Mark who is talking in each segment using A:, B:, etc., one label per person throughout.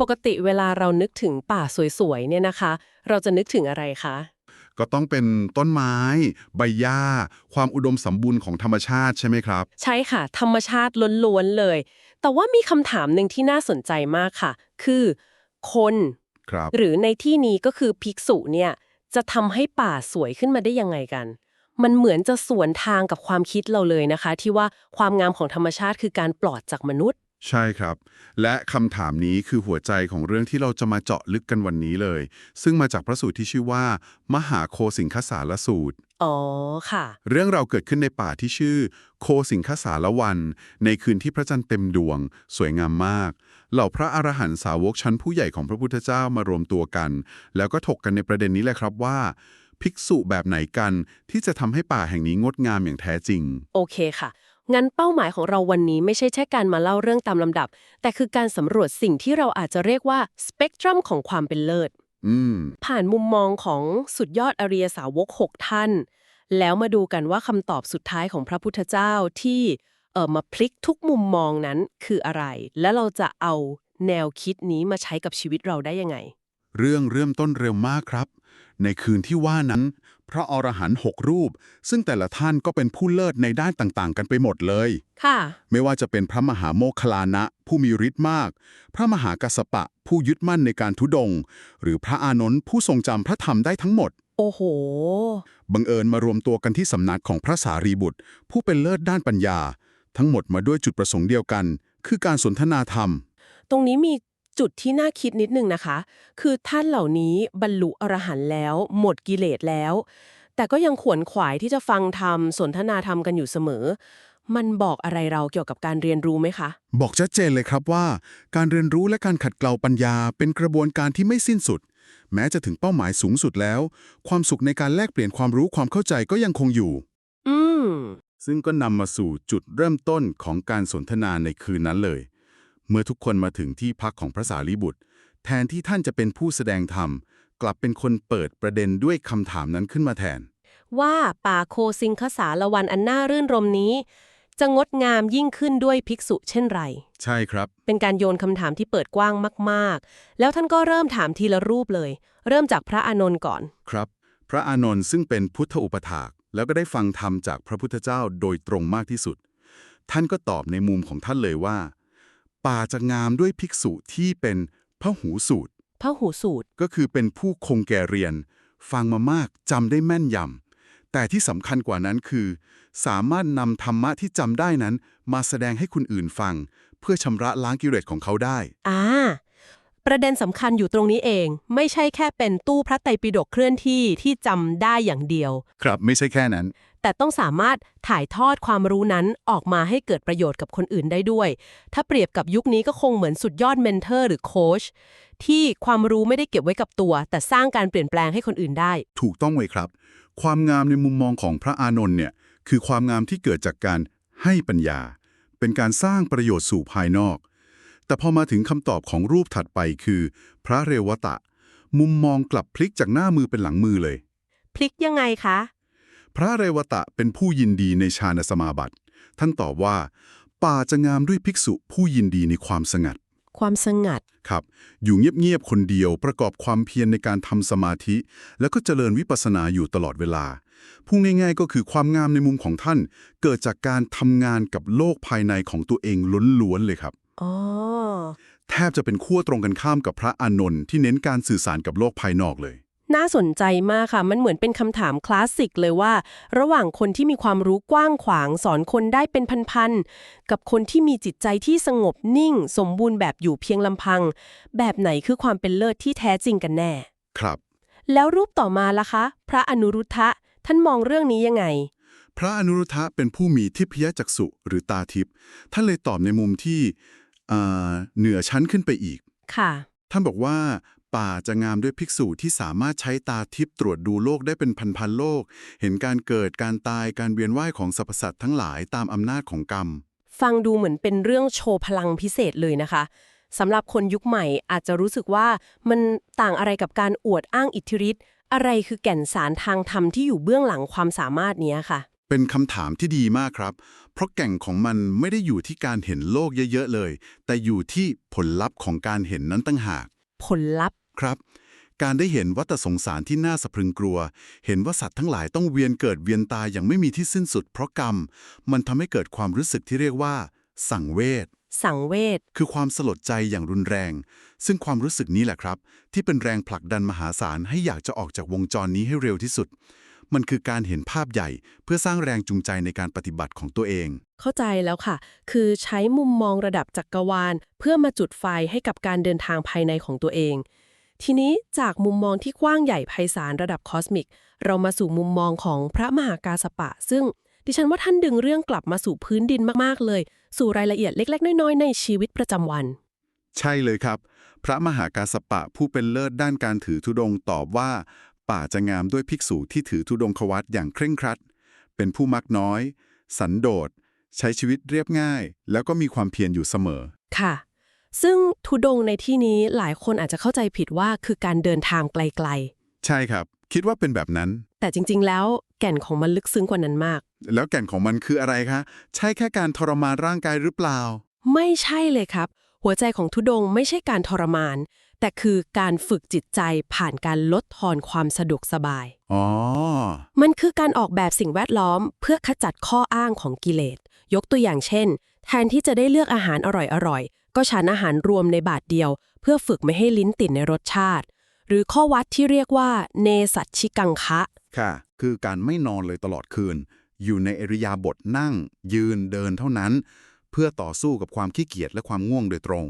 A: ปกติเวลาเรานึกถึงป่าสวยๆเนี่ยนะคะ เราจะนึกถึงอะไรคะ
B: ก็ต้องเป็นต้นไม้ ใบหญ้า ความอุดมสมบูรณ์ของธรรมชาติใช่ไหมครับ
A: ใช่ค่ะ ธรรมชาติล้วนๆเลย แต่ว่ามีคำถามหนึ่งที่น่าสนใจมากค่ะ คือ คน
B: ครับ
A: หรือในที่นี้ก็คือภิกษุเนี่ยจะทำให้ป่าสวยขึ้นมาได้ยังไงกัน มันเหมือนจะสวนทางกับความคิดเราเลยนะคะ ที่ว่าความงามของธรรมชาติคือการปลอดจากมนุษย์
B: ใช่ครับ และคำถามนี้คือหัวใจของเรื่องที่เราจะมาเจาะลึกกันวันนี้เลย ซึ่งมาจากพระสูตรที่ชื่อว่า มหาโคสิงคสารสูตร
A: อ๋อ ค่ะ
B: เรื่องเราวเกิดขึ้นในป่าที่ชื่อ โคสิงคสารวัน ในคืนที่พระจันทร์เต็มดวง สวยงามมาก เหล่าพระอรหันตสาวกชั้นผู้ใหญ่ของพระพุทธเจ้ามารวมตัวกัน แล้วก็ถกกันในประเด็นนี้แหละครับว่า ภิกษุแบบไหนกันที่จะทำให้ป่าแห่งนี้งดงามอย่างแท้จริง
A: โอเคค่ะ งั้นเป้าหมายของเราวันนี้ไม่ใช่แค่การมาเล่าเรื่องตามลำดับ แต่คือการสำรวจสิ่งที่เราอาจจะเรียกว่าสเปกตรัมของความเป็นเลิศ
B: อืม
A: ผ่านมุมมองของสุดยอดอริยสาวก 6 ท่าน แล้วมาดูกันว่าคำตอบสุดท้ายของพระพุทธเจ้าที่เออมาพลิกทุกมุมมองนั้นคืออะไร และเราจะเอาแนวคิดนี้มาใช้กับชีวิตเราได้ยังไง
B: เรื่องเริ่มต้นเร็วมากครับ ในคืนที่ว่านั้น พระอรหันต์หกรูป ซึ่งแต่ละท่านก็เป็นผู้เลิศในด้านต่างๆ กันไปหมดเลย
A: ค่ะ
B: ไม่ว่าจะเป็นพระมหาโมคคลานะ ผู้มีฤทธิ์มาก พระมหากัสสปะ ผู้ยึดมั่นในการทุดงค์หรือพระอานนท์ผู้ทรงจำพระธรรมได้ทั้งหมด
A: โอ้โห
B: บังเอิญมารวมตัวกันที่สำนักของพระสารีบุตร ผู้เป็นเลิศด้านปัญญา ทั้งหมดมาด้วยจุดประสงค์เดียวกัน คือการสนทนาธรรม
A: ตรงนี้มี จุดที่น่าคิดนิดนึงนะคะ คือท่านเหล่านี้บรรลุอรหันต์แล้ว หมดกิเลสแล้ว แต่ก็ยังขวนขวายที่จะฟังธรรมสนทนาธรรมกันอยู่เสมอ มันบอกอะไรเราเกี่ยวกับการเรียนรู้ไหมคะ
B: บอกชัดเจนเลยครับว่า การเรียนรู้และการขัดเกลาปัญญา เป็นกระบวนการที่ไม่สิ้นสุด แม้จะถึงเป้าหมายสูงสุดแล้ว ความสุขในการแลกเปลี่ยนความรู้ความเข้าใจก็ยังคงอยู่
A: อืม
B: ซึ่งก็นำมาสู่จุดเริ่มต้นของการสนทนาในคืนนั้นเลย เมื่อทุกคนมาถึงที่พักของพระสารีบุตร แทนที่ท่านจะเป็นผู้แสดงธรรม กลับเป็นคนเปิดประเด็นด้วยคำถามนั้นขึ้นมาแทน
A: ว่าป่าโคซิงคสารวันอันน่ารื่นรมนี้ จะงดงามยิ่งขึ้นด้วยภิกษุเช่นไร
B: ใช่ครับ
A: เป็นการโยนคำถามที่เปิดกว้างมาก ๆ แล้วท่านก็เริ่มถามทีละรูปเลย เริ่มจากพระอานนท์ก่อน
B: ครับ พระอานนท์ซึ่งเป็นพุทธอุปถาก แล้วก็ได้ฟังธรรมจากพระพุทธเจ้าโดยตรงมากที่สุด ท่านก็ตอบในมุมของท่านเลยว่า ป่าจะงามด้วยภิกษุที่เป็นพระหูสูตร
A: พระหูสูตร
B: ก็คือเป็นผู้คงแก่เรียน ฟังมามากจำได้แม่นยำแต่ที่สำคัญกว่านั้นคือ สามารถนำธรรมะที่จำได้นั้น มาแสดงให้คนอื่นฟัง เพื่อชำระล้างกิเลสของเขาได้
A: อ่า ประเด็นสำคัญอยู่ตรงนี้เอง ไม่ใช่แค่เป็นตู้พระไตรปิฎกเคลื่อนที่ที่จำได้อย่างเดียว
B: ครับไม่ใช่แค่นั้น
A: แต่ต้องสามารถถ่ายทอดความรู้นั้นออกมาให้เกิดประโยชน์กับคนอื่นได้ด้วย ถ้าเปรียบกับยุคนี้ก็คงเหมือนสุดยอดเมนเทอร์หรือโค้ชที่ความรู้ไม่ได้เก็บไว้กับตัว แต่สร้างการเปลี่ยนแปลงให้คนอื่นได้
B: ถูกต้องไว้ครับ ความงามในมุมมองของพระอานนท์เนี่ยคือความงามที่เกิดจากการให้ปัญญา เป็นการสร้างประโยชน์สู่ภายนอก แต่พอมาถึงคำตอบของรูปถัดไปคือ พระเรวตะ มุมมองกลับพลิกจากหน้ามือเป็นหลังมือเลย
A: พลิกยังไงคะ
B: พระเรวตะเป็นผู้ยินดีในฌานสมาบัติ ท่านตอบว่า ป่าจะงามด้วยภิกษุผู้ยินดีในความสงัด
A: ความสงัด
B: ครับ อยู่เงียบๆคนเดียวประกอบความเพียรในการทำสมาธิ แล้วก็เจริญวิปัสสนาอยู่ตลอดเวลาพูดง่ายๆก็คือความงามในมุมของท่าน เกิดจากการทำงานกับโลกภายในของตัวเองล้วนๆเลยครับ
A: อ๋อ
B: แทบจะเป็นขั้วตรงกันข้ามกับพระอานนท์ที่เน้นการสื่อสารกับโลกภายนอกเลย
A: น่าสนใจมากค่ะ มันเหมือนเป็นคำถามคลาสสิกเลยว่า ระหว่างคนที่มีความรู้กว้างขวางสอนคนได้เป็นพันๆ กับคนที่มีจิตใจที่สงบนิ่ง สมบูรณ์แบบอยู่เพียงลำพัง แบบไหนคือความเป็นเลิศที่แท้จริงกันแน่
B: ครับ
A: แล้วรูปต่อมาล่ะคะ พระอนุรุทธะ ท่านมองเรื่องนี้ยังไง
B: พระอนุรุทธะเป็นผู้มีทิพยจักษุหรือตาทิพย์ ท่านเลยตอบในมุมที่เอ่อเหนือชั้นขึ้นไปอีก
A: ค่ะ
B: ท่านบอกว่า ป่าจะงามด้วยภิกษุที่สามารถใช้ตาทิพย์ตรวจดูโลกได้เป็นพันๆโลก เห็นการเกิดการตายการเวียนว่ายของสรรพสัตว์ทั้งหลายตามอำนาจของกรรม
A: ฟังดูเหมือนเป็นเรื่องโชว์พลังพิเศษเลยนะคะสำหรับคนยุคใหม่อาจจะรู้สึกว่ามันต่างอะไรกับการอวดอ้างอิทธิฤทธิ์อะไรคือแก่นสารทางธรรมที่อยู่เบื้องหลังความสามารถเนี้ยค่ะ
B: เป็นคำถามที่ดีมากครับ เพราะแก่งของมันไม่ได้อยู่ที่การเห็นโลกเยอะๆเลย แต่อยู่ที่ผลลัพธ์ของการเห็นนั้นตั้งหาก
A: ผลลัพธ์
B: ครับ การได้เห็นวัฏสงสารที่น่าสะพรึงกลัว เห็นว่าสัตว์ทั้งหลายต้องเวียนเกิดเวียนตายอย่างไม่มีที่สิ้นสุดเพราะกรรม มันทำให้เกิดความรู้สึกที่เรียกว่า สังเวช
A: สังเวช
B: คือความสลดใจอย่างรุนแรง ซึ่งความรู้สึกนี้แหละครับ ที่เป็นแรงผลักดันมหาศาลให้อยากจะออกจากวงจรนี้ให้เร็วที่สุด มันคือการเห็นภาพใหญ่ เพื่อสร้างแรงจูงใจในการปฏิบัติของตัวเอง
A: เข้าใจแล้วค่ะ คือใช้มุมมองระดับจักรวาล เพื่อมาจุดไฟให้กับการเดินทางภายในของตัวเอง ทีนี้จากมุมมองที่กว้างใหญ่ไพศาลระดับคอสมิก เรามาสู่มุมมองของพระมหากาสปะ ซึ่งดิฉันว่าท่านดึงเรื่องกลับมาสู่พื้นดินมากๆเลย สู่รายละเอียดเล็ก ๆ น้อยๆ ในชีวิตประจำวัน
B: ใช่เลยครับ พระมหากาสปะผู้เป็นเลิศด้านการถือธุดงค์ตอบว่า ป่าจะงามด้วยภิกษุที่ถือธุดงควัตอย่างเคร่งครัด เป็นผู้มักน้อย สันโดษใช้ชีวิตเรียบง่าย แล้วก็มีความเพียรอยู่เสมอ
A: ค่ะ ซึ่งทุดงค์ในที่นี้หลายคนอาจจะเข้าใจผิดว่าคือการเดินทางไกล
B: ใช่ครับ คิดว่าเป็นแบบนั้น
A: ๆ แต่จริง ๆ แล้วแก่นของมันลึกซึ้งกว่านั้นมาก
B: แล้วแก่นของมันคืออะไรคะ ใช่แค่การทรมานร่างกายหรือเปล่า
A: ไม่ใช่เลยครับ หัวใจของทุดงค์ไม่ใช่การทรมาน แต่คือการฝึกจิตใจผ่านการลดทอนความสะดวกสบาย
B: อ๋อ
A: มันคือการออกแบบสิ่งแวดล้อม เพื่อขจัดข้ออ้างของกิเลส ยกตัวอย่างเช่น แทนที่จะได้เลือกอาหารอร่อยๆก็ฉันอาหารรวมในบาทเดียว เพื่อฝึกไม่ให้ลิ้นติดในรสชาติ หรือข้อวัดที่เรียกว่า เนสัชชิกังคะ
B: ค่ะ คือการไม่นอนเลยตลอดคืน อยู่ในอริยาบทนั่ง ยืนเดินเท่านั้น เพื่อต่อสู้กับความขี้เกียจและความง่วงโดยตรง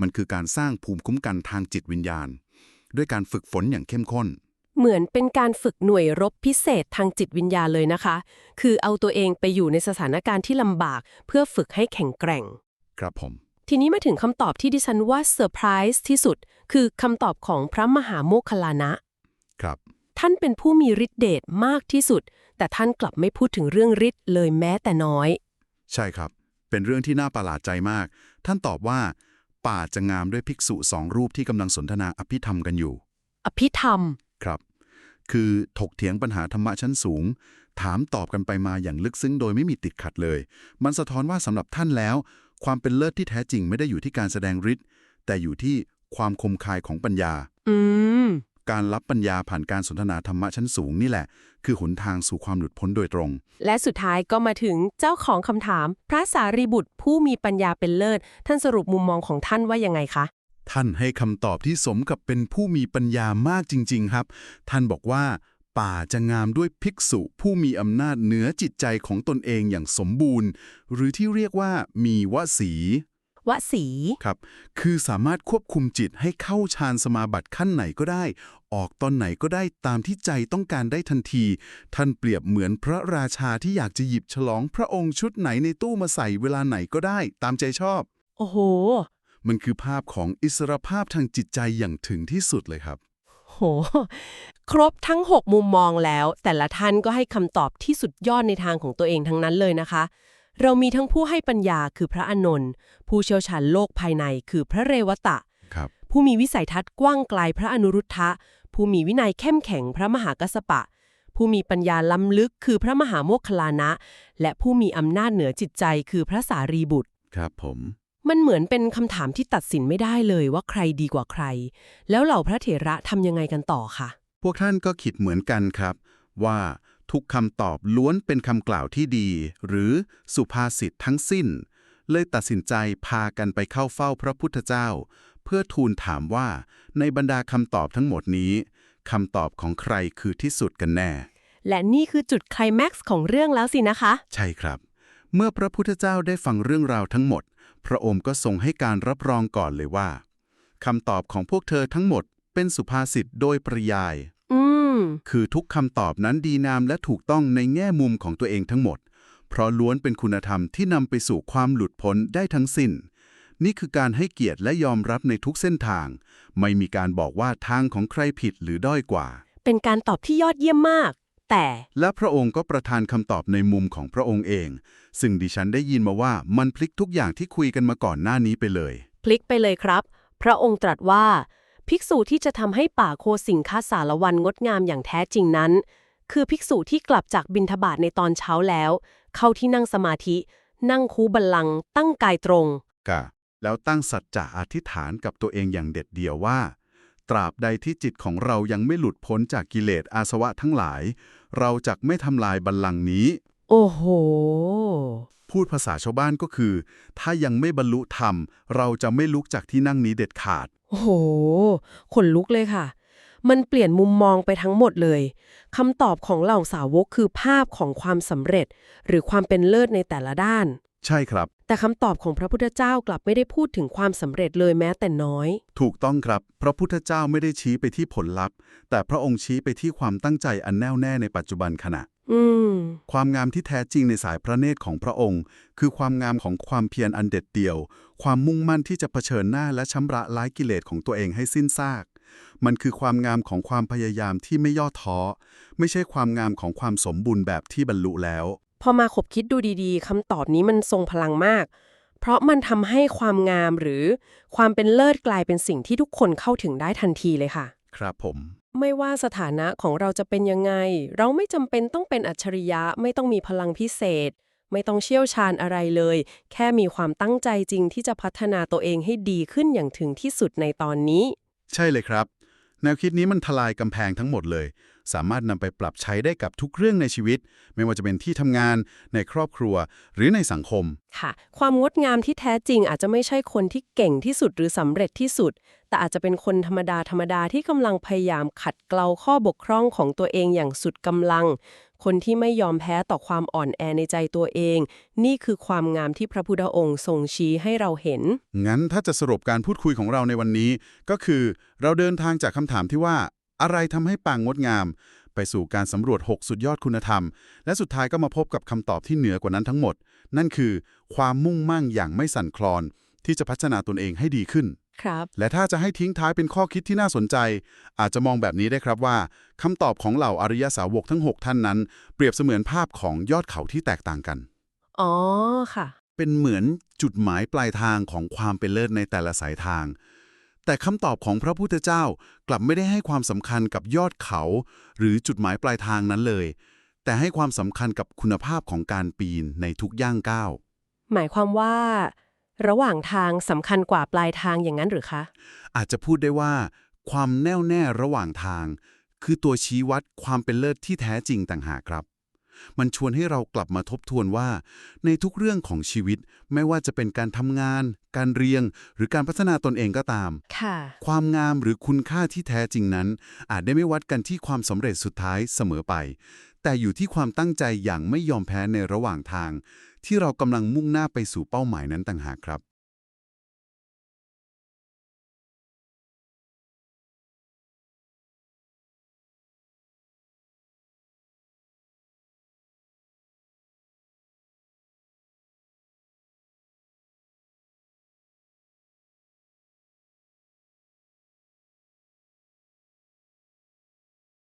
B: มันคือการสร้างภูมิคุ้มกันทางจิตวิญญาณ ด้วยการฝึกฝนอย่างเข้มข้น
A: เหมือนเป็นการฝึกหน่วยรบพิเศษทางจิตวิญญาณเลยนะคะ คือเอาตัวเองไปอยู่ในสถานการณ์ที่ลำบาก เพื่อฝึกให้แข็งแกร่ง
B: ครับผม
A: ทีนี้มาถึงคำตอบที่ดิฉันว่าเซอร์ไพรส์ที่สุด คือคำตอบของพระมหาโมคคัลลานะ
B: ครับ
A: ท่านเป็นผู้มีฤทธิเดชมากที่สุด แต่ท่านกลับไม่พูดถึงเรื่องฤทธิ์เลยแม้แต่น้อย
B: ใช่ครับ เป็นเรื่องที่น่าประหลาดใจมาก ท่านตอบว่า ป่าจะงามด้วยภิกษุสองรูปที่กำลังสนทนาอภิธรรมกันอยู่
A: อภิธรรม
B: ครับ คือถกเถียงปัญหาธรรมะชั้นสูง ถามตอบกันไปมาอย่างลึกซึ้งโดยไม่มีติดขัดเลย มันสะท้อนว่าสำหรับท่านแล้ว ความเป็นเลิศที่แท้จริงไม่ได้อยู่ที่การแสดงฤทธิ์แต่อยู่ที่ความคมคายของปัญญา
A: อืม
B: การรับปัญญาผ่านการสนทนาธรรมะชั้นสูงนี่แหละ คือหนทางสู่ความหลุดพ้นโดยตรง
A: และสุดท้ายก็มาถึงเจ้าของคำถาม พระสารีบุตรผู้มีปัญญาเป็นเลิศ ท่านสรุปมุมมองของท่านว่ายังไงคะ
B: ท่านให้คำตอบที่สมกับเป็นผู้มีปัญญามากจริง ๆ ครับ ท่านบอกว่า ป่าจะงามด้วยภิกษุผู้มีอำนาจเหนือจิตใจของตนเองอย่างสมบูรณ์ หรือที่เรียกว่ามีวสี
A: วสี
B: ครับ คือสามารถควบคุมจิตให้เข้าฌานสมาบัติขั้นไหนก็ได้ ออกตอนไหนก็ได้ตามที่ใจต้องการได้ทันที ท่านเปรียบเหมือนพระราชาที่อยากจะหยิบฉลองพระองค์ชุดไหนในตู้มาใส่เวลาไหนก็ได้ ตามใจชอบ
A: โอ้โห
B: มันคือภาพของอิสรภาพทางจิตใจอย่างถึงที่สุดเลยครับ
A: โห ครบทั้ง 6 มุมมองแล้ว แต่ละท่านก็ให้คำตอบที่สุดยอดในทางของตัวเองทั้งนั้นเลยนะคะ เรามีทั้งผู้ให้ปัญญาคือพระอานนท์ผู้เชี่ยวชาญโลกภายในคือพระเรวตะ
B: ครับ
A: ผู้มีวิสัยทัศน์กว้างไกลพระอนุรุทธะ ผู้มีวินัยเข้มแข็งพระมหากัสสปะ ผู้มีปัญญาล้ำลึกคือพระมหาโมคคัลลานะ และผู้มีอำนาจเหนือจิตใจคือพระสารีบุตร
B: ครับผม
A: มันเหมือนเป็นคำถามที่ตัดสินไม่ได้เลยว่าใครดีกว่าใคร แล้วเหล่าพระเถระทำยังไงกันต่อคะ
B: พวกท่านก็คิดเหมือนกันครับ ว่าทุกคำตอบล้วนเป็นคำกล่าวที่ดี หรือสุภาษิตทั้งสิ้น เลยตัดสินใจพากันไปเข้าเฝ้าพระพุทธเจ้า เพื่อทูลถามว่าในบรรดาคำตอบทั้งหมดนี้คำตอบของใครคือที่สุดกันแน่
A: และนี่คือจุดไคลแม็กซ์ของเรื่องแล้วสินะคะ
B: ใช่ครับ เมื่อพระพุทธเจ้าได้ฟังเรื่องราวทั้งหมด พระองค์ก็ทรงให้การรับรองก่อนเลยว่าคำตอบของพวกเธอทั้งหมดเป็นสุภาษิตโดยปริยาย
A: อืม
B: คือทุกคำตอบนั้นดีงามและถูกต้องในแง่มุมของตัวเองทั้งหมด เพราะล้วนเป็นคุณธรรมที่นำไปสู่ความหลุดพ้นได้ทั้งสิ้น นี่คือการให้เกียรติและยอมรับในทุกเส้นทาง ไม่มีการบอกว่าทางของใครผิดหรือด้อยกว่า
A: เป็นการตอบที่ยอดเยี่ยมมาก แต่
B: และพระองค์ก็ประทานคำตอบในมุมของพระองค์เอง ซึ่งดิฉันได้ยินมาว่ามันพลิกทุกอย่างที่คุยกันมาก่อนหน้านี้ไปเลย
A: พลิกไปเลยครับ พระองค์ตรัสว่า ภิกษุที่จะทำให้ป่าโคสิงคาสารวันงดงามอย่างแท้จริงนั้น คือภิกษุที่กลับจากบินทบาทในตอนเช้าแล้ว เข้าที่นั่งสมาธิ นั่งคูบัลลังก์ตั้งกายตรง
B: กะแล้วตั้งสัจจะอธิษฐานกับตัวเองอย่างเด็ดเดี่ยวว่า ตราบใดที่จิตของเรายังไม่หลุดพ้นจากกิเลสอาสวะทั้งหลาย เราจะไม่ทำลายบัลลังก์นี้
A: โอ้โห
B: พูดภาษาชาวบ้านก็คือ ถ้ายังไม่บรรลุธรรม เราจะไม่ลุกจากที่นั่งนี้เด็ดขาด
A: โอ้โห ขนลุกเลยค่ะ มันเปลี่ยนมุมมองไปทั้งหมดเลยคำตอบของเหล่าสาวกคือภาพของความสำเร็จ หรือความเป็นเลิศในแต่ละด้าน
B: ใช่ครับ
A: แต่คำตอบของพระพุทธเจ้ากลับไม่ได้พูดถึงความสำเร็จเลยแม้แต่น้อย
B: ถูกต้องครับ พระพุทธเจ้าไม่ได้ชี้ไปที่ผลลัพธ์ แต่พระองค์ชี้ไปที่ความตั้งใจอันแน่วแน่ในปัจจุบันขณะ
A: อืม
B: ความงามที่แท้จริงในสายพระเนตรของพระองค์ คือความงามของความเพียรอันเด็ดเดี่ยว ความมุ่งมั่นที่จะเผชิญหน้าและชำระล้ายกิเลสของตัวเองให้สิ้นซาก มันคือความงามของความพยายามที่ไม่ย่อท้อ ไม่ใช่ความงามของความสมบูรณ์แบบที่บรรลุแล้ว
A: พอมาขบคิดดูดีๆคำตอบนี้มันทรงพลังมาก เพราะมันทำให้ความงามหรือความเป็นเลิศกลายเป็นสิ่งที่ทุกคนเข้าถึงได้ทันทีเลยค่ะ
B: ครับผม
A: ไม่ว่าสถานะของเราจะเป็นยังไง เราไม่จำเป็นต้องเป็นอัจฉริยะ ไม่ต้องมีพลังพิเศษ ไม่ต้องเชี่ยวชาญอะไรเลย แค่มีความตั้งใจจริงที่จะพัฒนาตัวเองให้ดีขึ้นอย่างถึงที่สุดในตอนนี้
B: ใช่เลยครับ แนวคิดนี้มันทลายกำแพงทั้งหมดเลย สามารถนำไปปรับใช้ได้กับทุกเรื่องในชีวิต ไม่ว่าจะเป็นที่ทำงานในครอบครัวหรือในสังคม
A: ค่ะ ความงดงามที่แท้จริงอาจจะไม่ใช่คนที่เก่งที่สุดหรือสำเร็จที่สุด แต่อาจจะเป็นคนธรรมดาธรรมดาที่กำลังพยายามขัดเกลาข้อบกพร่องของตัวเองอย่างสุดกำลัง คนที่ไม่ยอมแพ้ต่อความอ่อนแอในใจตัวเอง นี่คือความงามที่พระพุทธองค์ทรงชี้ให้เราเห็น
B: งั้นถ้าจะสรุปการพูดคุยของเราในวันนี้ ก็คือ เราเดินทางจากคำถามที่ว่า อะไรทำให้ปางงดงาม ไปสู่การสำรวจ 6 สุดยอดคุณธรรม และสุดท้ายก็มาพบกับคำตอบที่เหนือกว่านั้นทั้งหมด นั่นคือความมุ่งมั่งอย่างไม่สั่นคลอน ที่จะพัฒนาตนเองให้ดีขึ้น
A: ครับ
B: และถ้าจะให้ทิ้งท้ายเป็นข้อคิดที่น่าสนใจ อาจจะมองแบบนี้ได้ครับว่าคำตอบของเหล่าอริยสาวกทั้ง 6 ท่านนั้น เปรียบเสมือนภาพของยอดเขาที่แตกต่างกัน
A: อ๋อค่ะ
B: เป็นเหมือนจุดหมายปลายทางของความเป็นเลิศในแต่ละสายทาง แต่คำตอบของพระพุทธเจ้ากลับไม่ได้ให้ความสำคัญกับยอดเขา หรือจุดหมายปลายทางนั้นเลย แต่ให้ความสำคัญกับคุณภาพของการปีนในทุกย่างก้าว
A: หมายความว่า ระหว่างทางสำคัญกว่าปลายทางอย่างนั้นหรือคะ
B: อาจจะพูดได้ว่า ความแน่วแน่ระหว่างทาง คือตัวชี้วัดความเป็นเลิศที่แท้จริงต่างหากครับ มันชวนให้เรากลับมาทบทวนว่า ในทุกเรื่องของชีวิต ไม่ว่าจะเป็นการทำงาน การเรียนหรือการพัฒนาตนเองก็ตาม
A: ค่ะ
B: ความงามหรือคุณค่าที่แท้จริงนั้น อาจได้ไม่วัดกันที่ความสำเร็จสุดท้ายเสมอไป แต่อยู่ที่ความตั้งใจอย่างไม่ยอมแพ้ในระหว่างทาง ที่เรากำลังมุ่งหน้าไปสู่เป้าหมายนั้นต่างหากครับ